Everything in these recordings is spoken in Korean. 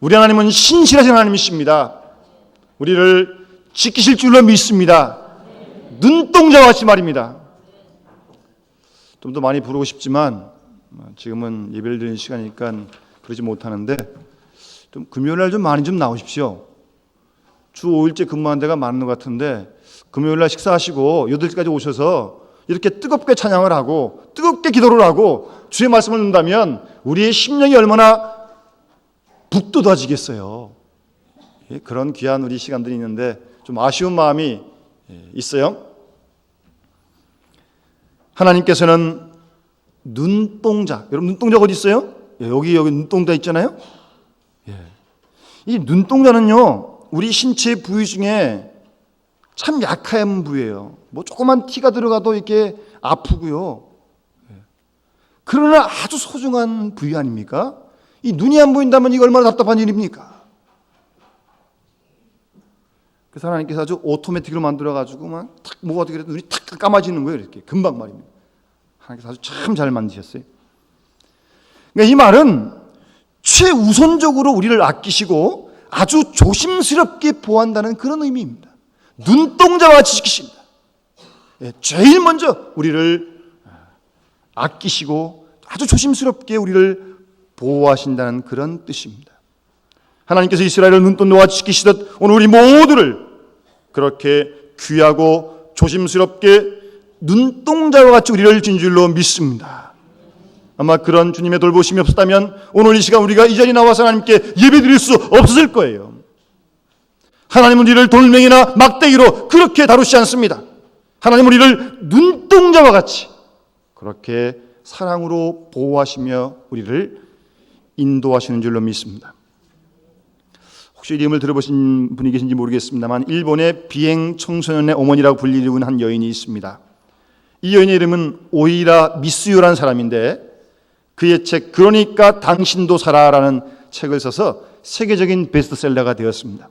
우리 하나님은 신실하신 하나님이십니다. 우리를 지키실 줄로 믿습니다. 눈동자 같이 말입니다. 좀 더 많이 부르고 싶지만 지금은 예배를 드리는 시간이니까 그러지 못하는데 좀 금요일 날 좀 많이 좀 나오십시오. 주 5일째 근무하는 데가 많은 것 같은데 금요일 날 식사하시고 8시까지 오셔서 이렇게 뜨겁게 찬양을 하고 뜨겁게 기도를 하고 주의 말씀을 듣는다면 우리의 심령이 얼마나 북돋아지겠어요. 예, 그런 귀한 우리 시간들이 있는데 좀 아쉬운 마음이 예, 있어요. 하나님께서는 눈동자, 여러분 눈동자 어디 있어요? 예, 여기 여기 눈동자 있잖아요. 예. 이 눈동자는요 우리 신체 부위 중에 참 약한 부위예요. 뭐 조그만 티가 들어가도 이렇게 아프고요. 예. 그러나 아주 소중한 부위 아닙니까? 이 눈이 안 보인다면 이거 얼마나 답답한 일입니까? 그래서 하나님께서 아주 오토매틱으로 만들어 가지고 막탁 뭐가 어떻게 눈이 탁 감아지는 거예요 이렇게 금방 말입니다. 하나님께서 아주 참 잘 만드셨어요. 그러니까 이 말은 최우선적으로 우리를 아끼시고 아주 조심스럽게 보한다는 그런 의미입니다. 눈동자와 같이 지키신다. 예, 제일 먼저 우리를 아끼시고 아주 조심스럽게 우리를 보호하신다는 그런 뜻입니다. 하나님께서 이스라엘을 눈동자와 지키시듯 오늘 우리 모두를 그렇게 귀하고 조심스럽게 눈동자와 같이 우리를 진 줄로 믿습니다. 아마 그런 주님의 돌보심이 없었다면 오늘 이 시간 우리가 이 자리에 나와서 하나님께 예배 드릴 수 없었을 거예요. 하나님은 우리를 돌멩이나 막대기로 그렇게 다루지 않습니다. 하나님은 우리를 눈동자와 같이 그렇게 사랑으로 보호하시며 우리를 인도하시는 줄로 믿습니다. 혹시 이름을 들어보신 분이 계신지 모르겠습니다만 일본의 비행 청소년의 어머니라고 불리는 한 여인이 있습니다. 이 여인의 이름은 오이라 미스요라는 사람인데 그의 책 그러니까 당신도 살아라는 책을 써서 세계적인 베스트셀러가 되었습니다.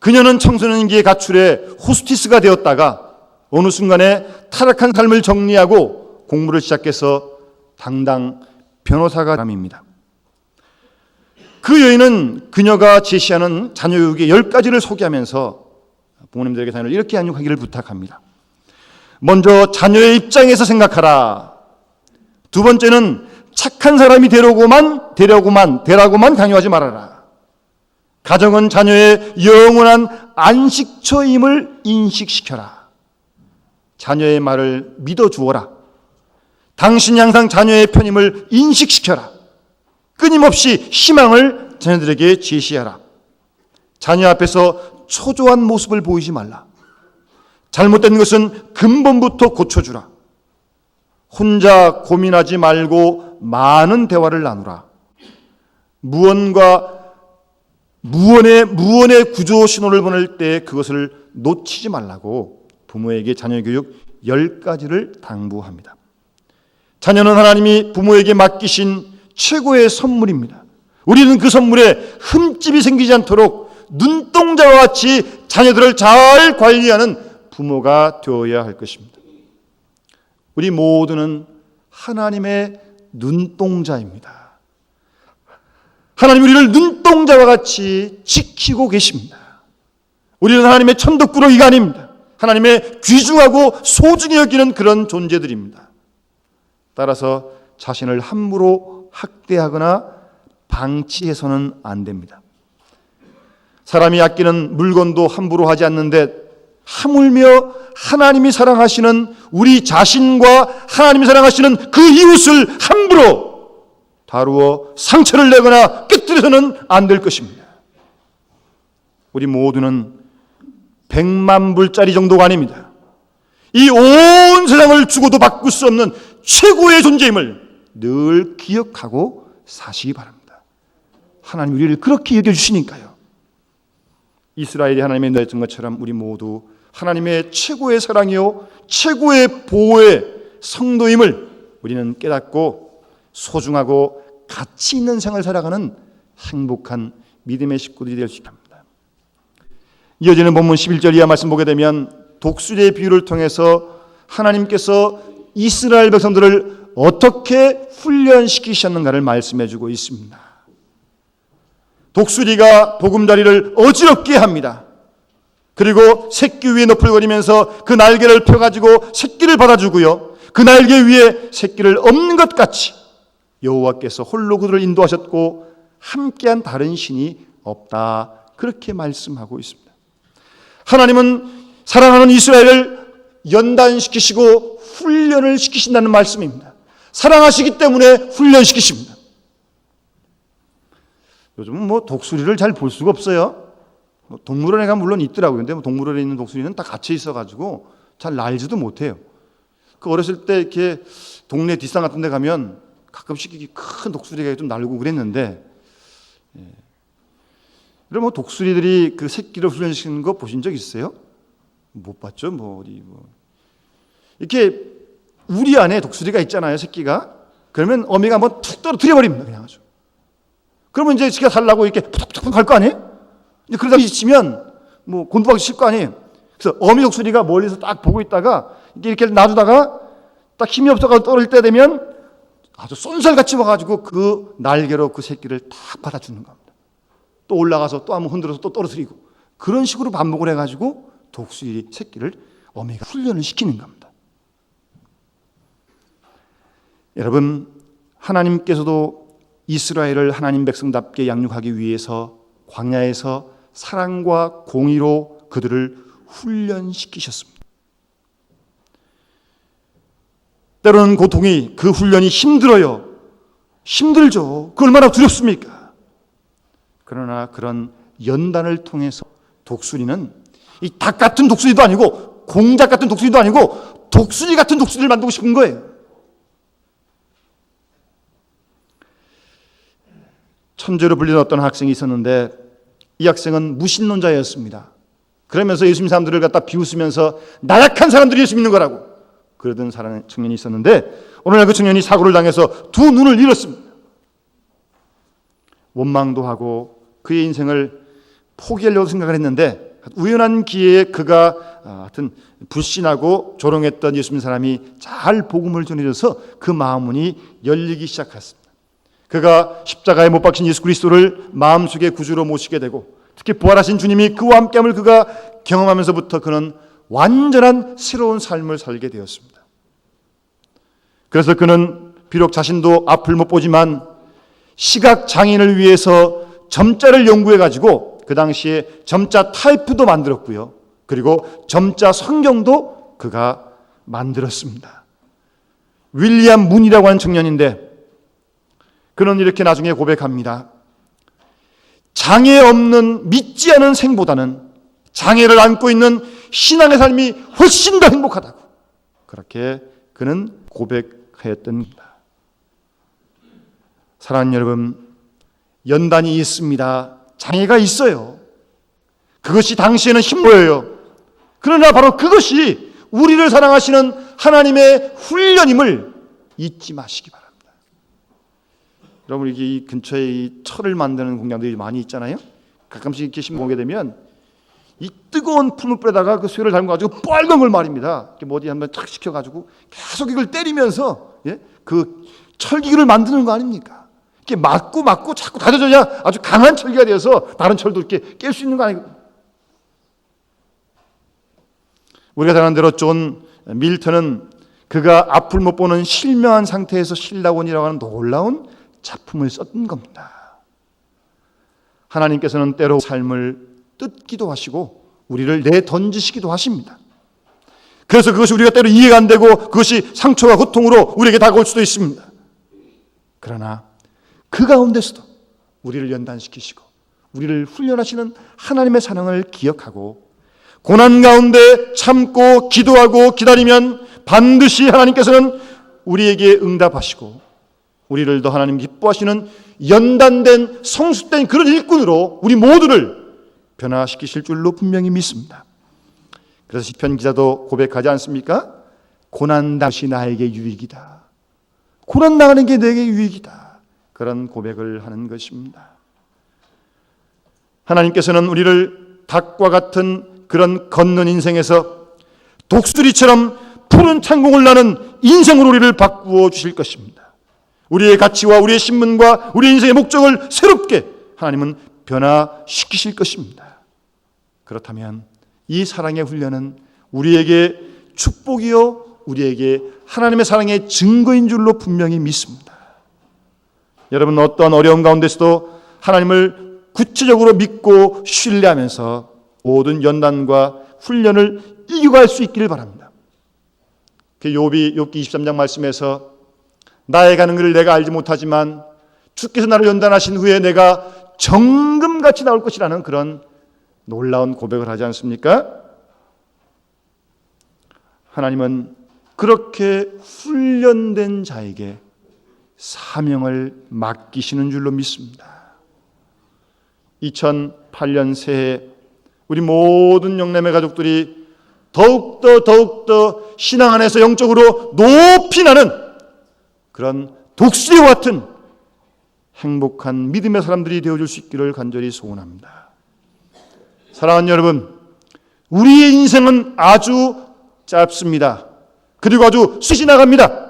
그녀는 청소년기에 가출해 호스티스가 되었다가 어느 순간에 타락한 삶을 정리하고 공부를 시작해서 당당 변호사가 남입니다. 그 여인은 그녀가 제시하는 자녀 교육의 열 가지를 소개하면서 부모님들에게 자녀를 이렇게 양육하기를 부탁합니다. 먼저 자녀의 입장에서 생각하라. 두 번째는 착한 사람이 되려고만 되려고만 되라고만 강요하지 말아라. 가정은 자녀의 영원한 안식처임을 인식시켜라. 자녀의 말을 믿어 주어라. 당신이 항상 자녀의 편임을 인식시켜라. 끊임없이 희망을 자녀들에게 제시하라. 자녀 앞에서 초조한 모습을 보이지 말라. 잘못된 것은 근본부터 고쳐주라. 혼자 고민하지 말고 많은 대화를 나누라. 무언과 무언의 무언의 구조 신호를 보낼 때 그것을 놓치지 말라고 부모에게 자녀 교육 열 가지를 당부합니다. 자녀는 하나님이 부모에게 맡기신 최고의 선물입니다. 우리는 그 선물에 흠집이 생기지 않도록 눈동자와 같이 자녀들을 잘 관리하는 부모가 되어야 할 것입니다. 우리 모두는 하나님의 눈동자입니다. 하나님 우리를 눈동자와 같이 지키고 계십니다. 우리는 하나님의 천덕꾸러기가 아닙니다. 하나님의 귀중하고 소중히 여기는 그런 존재들입니다. 따라서 자신을 함부로 학대하거나 방치해서는 안 됩니다. 사람이 아끼는 물건도 함부로 하지 않는데 하물며 하나님이 사랑하시는 우리 자신과 하나님이 사랑하시는 그 이웃을 함부로 다루어 상처를 내거나 깨뜨려서는 안 될 것입니다. 우리 모두는 백만 불짜리 정도가 아닙니다. 이 온 세상을 주고도 바꿀 수 없는 최고의 존재임을 늘 기억하고 사시기 바랍니다. 하나님 우리를 그렇게 여겨주시니까요. 이스라엘이 하나님의 냈던 것처럼 우리 모두 하나님의 최고의 사랑이요 최고의 보호의 성도임을 우리는 깨닫고 소중하고 가치 있는 생을 살아가는 행복한 믿음의 식구들이 될 수 있습니다. 이어지는 본문 11절 이하 말씀 보게 되면 독수리의 비유를 통해서 하나님께서 이스라엘 백성들을 어떻게 훈련시키셨는가를 말씀해 주고 있습니다. 독수리가 보금자리를 어지럽게 합니다. 그리고 새끼 위에 너풀거리면서 그 날개를 펴가지고 새끼를 받아주고요. 그 날개 위에 새끼를 없는 것 같이 여호와께서 홀로 그들을 인도하셨고 함께한 다른 신이 없다. 그렇게 말씀하고 있습니다. 하나님은 사랑하는 이스라엘을 연단시키시고 훈련을 시키신다는 말씀입니다. 사랑하시기 때문에 훈련시키십니다. 요즘은 뭐 독수리를 잘 볼 수가 없어요. 뭐 동물원에 가면 물론 있더라고요. 근데 뭐 동물원에 있는 독수리는 다 갇혀 있어가지고 잘 날지도 못해요. 그 어렸을 때 이렇게 동네 뒷산 같은 데 가면 가끔씩 큰 독수리가 좀 날고 그랬는데, 예. 그럼 뭐 독수리들이 그 새끼를 훈련시키는 거 보신 적 있어요? 못 봤죠. 뭐 어디 뭐 이렇게 우리 안에 독수리가 있잖아요. 새끼가 그러면 어미가 한번 툭 떨어뜨려 버립니다. 그냥 아주. 그러면 이제 지가 살라고 이렇게 툭툭 갈거 아니에요? 이제 그러다 지치면 뭐 곤두박이 칠 거 아니에요? 그래서 어미 독수리가 멀리서 딱 보고 있다가 이렇게 놔두다가 딱 힘이 없어가 떨어질 때 되면 아주 쏜살같이 와가지고 그 날개로 그 새끼를 딱 받아주는 겁니다. 또 올라가서 또 한번 흔들어서 또 떨어뜨리고 그런 식으로 반복을 해가지고 독수리 새끼를 어미가 훈련을 시키는 겁니다. 여러분 하나님께서도 이스라엘을 하나님 백성답게 양육하기 위해서 광야에서 사랑과 공의로 그들을 훈련시키셨습니다. 때로는 고통이 그 훈련이 힘들어요. 힘들죠. 그 얼마나 두렵습니까? 그러나 그런 연단을 통해서 독수리는 이 닭 같은 독수리도 아니고 공작 같은 독수리도 아니고 독수리 같은 독수리를 만들고 싶은 거예요. 천재로 불리는 어떤 학생이 있었는데 이 학생은 무신론자였습니다. 그러면서 예수님 사람들을 갖다 비웃으면서 나약한 사람들이 예수 믿는 거라고 그러던 사람 청년이 있었는데 오늘날 그 청년이 사고를 당해서 두 눈을 잃었습니다. 원망도 하고 그의 인생을 포기하려고 생각을 했는데 우연한 기회에 그가 아, 하여튼 불신하고 조롱했던 예수님 사람이 잘 복음을 전해줘서 그 마음문이 열리기 시작했습니다. 그가 십자가에 못 박힌 예수 그리스도를 마음속에 구주로 모시게 되고 특히 부활하신 주님이 그와 함께함을 그가 경험하면서부터 그는 완전한 새로운 삶을 살게 되었습니다. 그래서 그는 비록 자신도 앞을 못 보지만 시각 장애인을 위해서 점자를 연구해 가지고 그 당시에 점자 타이프도 만들었고요. 그리고 점자 성경도 그가 만들었습니다. 윌리엄 문이라고 하는 청년인데 그는 이렇게 나중에 고백합니다. 장애 없는 믿지 않은 생보다는 장애를 안고 있는 신앙의 삶이 훨씬 더 행복하다고. 그렇게 그는 고백하였던 겁니다. 사랑하는 여러분, 연단이 있습니다. 장애가 있어요. 그것이 당시에는 힘보여요. 그러나 바로 그것이 우리를 사랑하시는 하나님의 훈련임을 잊지 마시기 바랍니다. 여러분 이 근처에 이 철을 만드는 공장들이 많이 있잖아요. 가끔씩 이렇게 신문 보게 되면 이 뜨거운 풀물 뿌려다가 그 쇠를 담가가지고 빨간 걸 말입니다. 이렇게 뭐 어디 한번 탁 시켜 가지고 계속 이걸 때리면서 예? 그 철기를 만드는 거 아닙니까? 이렇게 맞고 맞고 자꾸 다져져야 아주 강한 철기가 되어서 다른 철도 이렇게 깰 수 있는 거 아니고. 우리가 잘 아는 대로 존 밀턴은 그가 앞을 못 보는 실명한 상태에서 신라원이라고 하는 놀라운 작품을 썼던 겁니다. 하나님께서는 때로 삶을 뜯기도 하시고 우리를 내던지시기도 하십니다. 그래서 그것이 우리가 때로 이해가 안 되고 그것이 상처와 고통으로 우리에게 다가올 수도 있습니다. 그러나 그 가운데서도 우리를 연단시키시고 우리를 훈련하시는 하나님의 사랑을 기억하고 고난 가운데 참고 기도하고 기다리면 반드시 하나님께서는 우리에게 응답하시고 우리를 더 하나님 기뻐하시는 연단된 성숙된 그런 일꾼으로 우리 모두를 변화시키실 줄로 분명히 믿습니다. 그래서 시편 기자도 고백하지 않습니까? 고난 당시 나에게 유익이다. 고난 당하는 게 내게 유익이다. 그런 고백을 하는 것입니다. 하나님께서는 우리를 닭과 같은 그런 걷는 인생에서 독수리처럼 푸른 창공을 나는 인생으로 우리를 바꾸어 주실 것입니다. 우리의 가치와 우리의 신분과 우리 인생의 목적을 새롭게 하나님은 변화시키실 것입니다. 그렇다면 이 사랑의 훈련은 우리에게 축복이요, 우리에게 하나님의 사랑의 증거인 줄로 분명히 믿습니다. 여러분 어떤 어려움 가운데서도 하나님을 구체적으로 믿고 신뢰하면서 모든 연단과 훈련을 이겨갈 수 있기를 바랍니다. 그 욥이 욥기 23장 말씀에서 나의 가는 길을 내가 알지 못하지만 주께서 나를 연단하신 후에 내가 정금같이 나올 것이라는 그런 놀라운 고백을 하지 않습니까? 하나님은 그렇게 훈련된 자에게 사명을 맡기시는 줄로 믿습니다. 2008년 새해 우리 모든 영남의 가족들이 더욱더 더욱더 신앙 안에서 영적으로 높이 나는 그런 독수리와 같은 행복한 믿음의 사람들이 되어줄 수 있기를 간절히 소원합니다. 사랑하는 여러분, 우리의 인생은 아주 짧습니다. 그리고 아주 수시 나갑니다.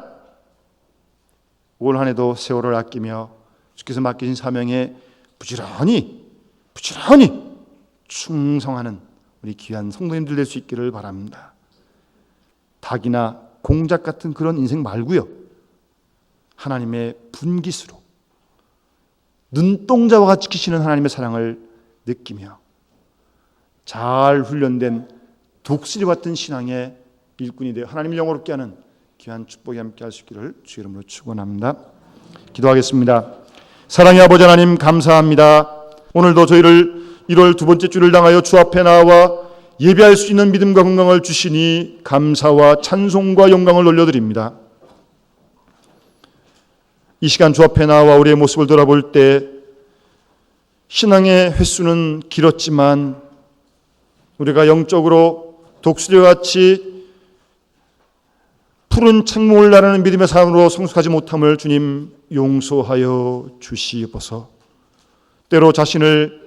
올 한해도 세월을 아끼며 주께서 맡기신 사명에 부지런히 부지런히 충성하는 우리 귀한 성도님들 될 수 있기를 바랍니다. 닭이나 공작 같은 그런 인생 말고요. 하나님의 분깃으로 눈동자와 같이 지키시는 하나님의 사랑을 느끼며 잘 훈련된 독수리 같은 신앙의 일꾼이 되어 하나님을 영어롭게 하는 귀한 축복이 함께 있기를 주 이름으로 축원합니다. 기도하겠습니다. 사랑의 아버지 하나님 감사합니다. 오늘도 저희를 1월 두 번째 주를 당하여 주 앞에 나와 예배할 수 있는 믿음과 건강을 주시니 감사와 찬송과 영광을 올려드립니다. 이 시간 주 앞에 나와 우리의 모습을 돌아볼 때 신앙의 횟수는 길었지만 우리가 영적으로 독수리와 같이 푸른 책목을 나르는 믿음의 삶으로 성숙하지 못함을 주님 용서하여 주시옵소서. 때로 자신을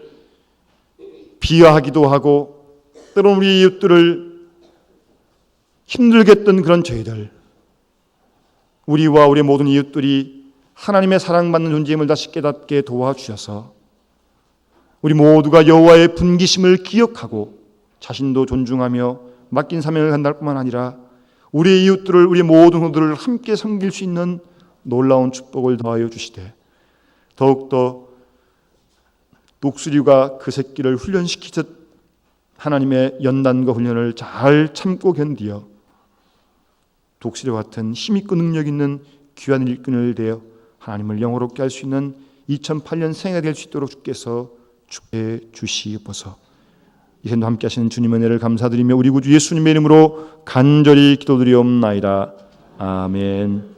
비하하기도 하고 때로 우리 이웃들을 힘들게 했던 그런 저희들 우리와 우리 모든 이웃들이 하나님의 사랑받는 존재임을 다시 깨닫게 도와주셔서 우리 모두가 여호와의 분기심을 기억하고 자신도 존중하며 맡긴 사명을 간다할 뿐만 아니라 우리 이웃들을 우리 모든 호들을 함께 섬길 수 있는 놀라운 축복을 더하여 주시되 더욱더 독수리가 그 새끼를 훈련시키듯 하나님의 연단과 훈련을 잘 참고 견디어 독수리와 같은 힘있고 능력 있는 귀한 일꾼을 되어 하나님을 영어롭게 할 수 있는 2008년 생애가 될 수 있도록 주께서 축복해 주시옵소서. 이 생도 함께 하시는 주님의 은혜를 감사드리며 우리 구주 예수님의 이름으로 간절히 기도드리옵나이다. 아멘.